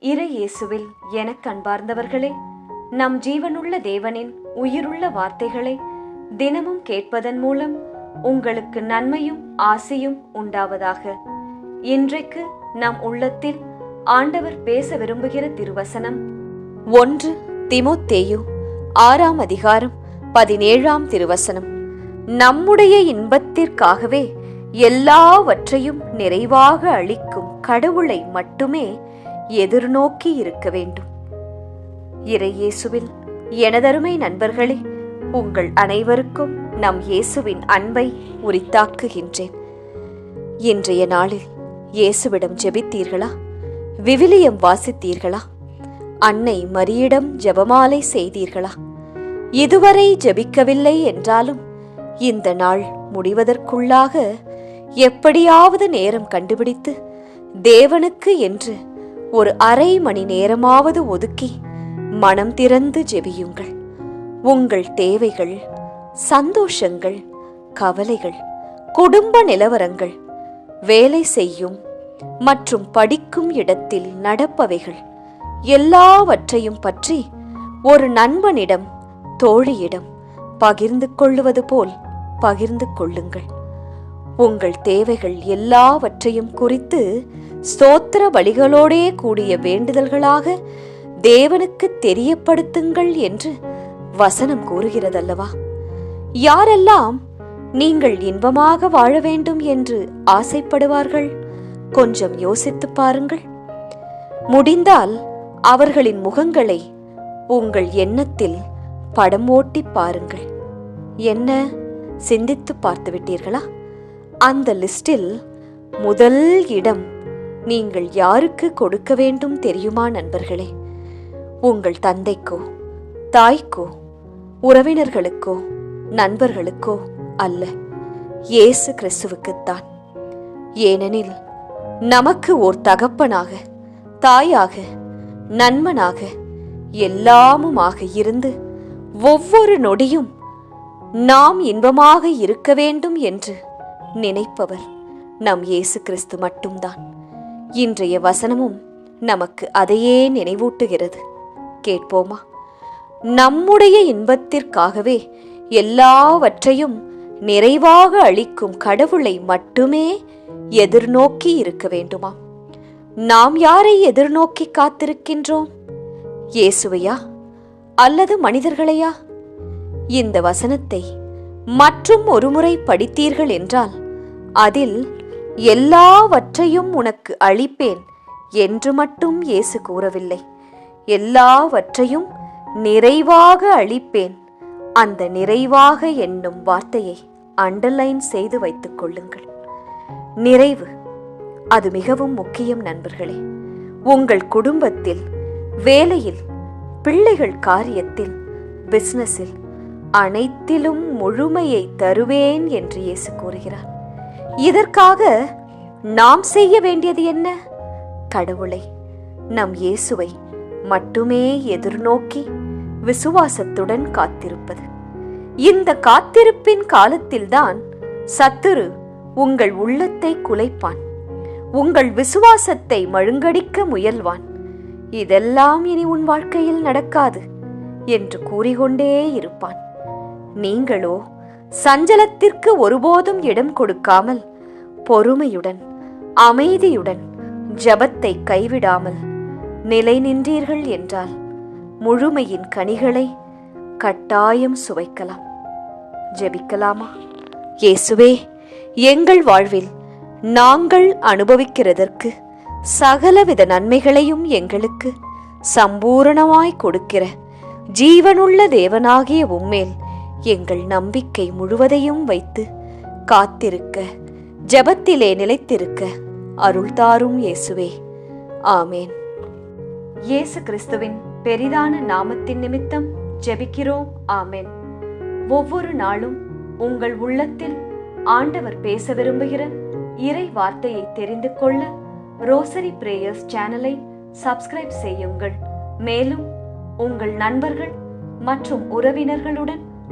இறை இயேசுவில் எனக் கண்பார்ந்தவர்களே நம் ஜீவனுள்ள தேவனின் உயிருள்ள வார்த்தைகளை தினமும் கேட்பதன் மூலம் உங்களுக்கு நன்மையும் ஆசையும் உண்டாவதாக. இன்றைக்கு நம் உள்ளத்தில் ஆண்டவர் பேச விரும்புகிற திருவசனம் ஒன்று திமுத்தேயு ஆறாம் அதிகாரம் பதினேழாம் திருவசனம். நம்முடைய இன்பத்திற்காகவே எல்லாவற்றையும் நிறைவாக அளிக்கும் கடவுளை மட்டுமே எதிர்நோக்கி இருக்க வேண்டும். இறையேசுவில் எனதருமை நண்பர்களே உங்கள் அனைவருக்கும் நம் இயேசுவின் அன்பை உரித்தாக்குகின்றேன். இன்றைய நாளில் இயேசுவிடம் ஜெபித்தீர்களா? விவிலியம் வாசித்தீர்களா? அன்னை மரியிடம் ஜெபமாலை செய்தீர்களா? இதுவரை ஜெபிக்கவில்லை என்றாலும் இந்த நாள் முடிவதற்குள்ளாக எப்படியாவது நேரம் கண்டுபிடித்து தேவனுக்கு என்று ஒரு அரை மணி நேரமாவது ஒதுக்கி மனம் திறந்து ஜெபியுங்கள். உங்கள் தேவைகள் சந்தோஷங்கள் கவலைகள் குடும்ப நிலவரங்கள் வேலை செய்யும் மற்றும் படிக்கும் இடத்தில் நடப்பவைகள் எல்லாவற்றையும் பற்றி ஒரு நண்பனிடம் தோழியிடம் பகிர்ந்து கொள்ளுவது போல் பகிர்ந்து கொள்ளுங்கள். உங்கள் தேவைகள் எல்லாவற்றையும் குறித்து ஸ்தோத்திர வழிகளோடே கூடிய வேண்டுதல்களாக தேவனுக்கு தெரியப்படுத்துங்கள் என்று வசனம் கூறுகிறதல்லவா? யாரெல்லாம் நீங்கள் இன்பமாக வாழ வேண்டும் என்று ஆசைப்படுவார்கள்? கொஞ்சம் யோசித்துப் பாருங்கள். முடிந்தால் அவர்களின் முகங்களை உங்கள் எண்ணத்தில் படம் ஓட்டி பாருங்கள். என்ன? சிந்தித்து பார்த்து விட்டீர்களா அந்த லிஸ்டில் முதல் இடம் நீங்கள் யாருக்கு கொடுக்க வேண்டும் தெரியுமா நண்பர்களே? உங்கள் தந்தைக்கோ தாய்க்கோ உறவினர்களுக்கோ நண்பர்களுக்கோ அல்ல இயேசு கிறிஸ்துவுக்குத்தான். ஏனெனில் நமக்கு ஓர் தகப்பனாக தாயாக நண்பனாக எல்லாமுமாக இருந்து ஒவ்வொரு நொடியும் நாம் இன்பமாக இருக்க வேண்டும் என்று நினைப்பவர் நம் இயேசு கிறிஸ்து மட்டும்தான். இன்றைய வசனமும் நமக்கு அதையே நினைவூட்டுகிறது. கேட்போமா? நம்முடைய இன்பத்திற்காகவே எல்லாவற்றையும் நிறைவாக அளிக்கும் கடவுளை மட்டுமே எதிர்நோக்கி இருக்க வேண்டுமா? நாம் யாரை எதிர்நோக்கி காத்திருக்கின்றோம்? இயேசுவையா? அல்லது மனிதர்களையா? இந்த வசனத்தை மற்றும் ஒருமுறை படித்தீர்கள் என்றால் அதில் எல்லாவற்றையும் உனக்கு அளிப்பேன் என்று மட்டும் இயேசு கூறவில்லை. எல்லாவற்றையும் நிறைவாக அளிப்பேன். அந்த நிறைவாக என்னும் வார்த்தையை அண்டர்லைன் செய்து வைத்துக் கொள்ளுங்கள். நிறைவு. அது மிகவும் முக்கியம் நண்பர்களே. உங்கள் குடும்பத்தில் வேலையில் பிள்ளைகள் காரியத்தில் பிசினஸில் அனைத்திலும் முழுமையை தருவேன் என்று இயேசு கூறுகிறார். இதற்காக நாம் செய்ய வேண்டியது என்ன? கடவுளை நம் இயேசுவை மட்டுமே எதிர்நோக்கி விசுவாசத்துடன் காத்திருப்பது. இந்த காத்திருப்பின் காலத்தில்தான் சத்துரு உங்கள் உள்ளத்தை குலைப்பான். உங்கள் விசுவாசத்தை மழுங்கடிக்க முயல்வான். இதெல்லாம் இனி உன் வாழ்க்கையில் நடக்காது என்று கூறிக்கொண்டே இருப்பான். நீங்களோ சஞ்சலத்திற்கு ஒருபோதும் இடம் கொடுக்காமல் பொறுமையுடன் அமைதியுடன் ஜபத்தை கைவிடாமல் நிலை நின்றீர்கள் என்றால் முழுமையின் கனிகளை கட்டாயம் சுவைக்கலாம். ஜெபிக்கலாமா? இயேசுவே எங்கள் வாழ்வில் நாங்கள் அனுபவிக்கிறதற்கு சகலவித நன்மைகளையும் எங்களுக்கு சம்பூரணமாய் கொடுக்கிற ஜீவனுள்ள தேவனாகிய உம்மேல் எங்கள் நம்பிக்கை முழுவதையும் வைத்து காத்திருக்க ஜெபத்திலே நிலைத்திருக்க அருள்தாரும் இயேசுவே. ஆமேன். இயேசு கிறிஸ்துவின் பெரிதான நாமத்தின் நிமித்தம் ஜெபிக்கிறோம். ஆமேன். ஒவ்வொரு நாளும் உங்கள் உள்ளத்தில் ஆண்டவர் பேச விரும்புகிற இறை வார்த்தையை தெரிந்து கொள்ள ரோசரி பிரேயர்ஸ் சேனலை சப்ஸ்கிரைப் செய்யுங்கள். மேலும் உங்கள் நண்பர்கள் மற்றும் உறவினர்களுடன்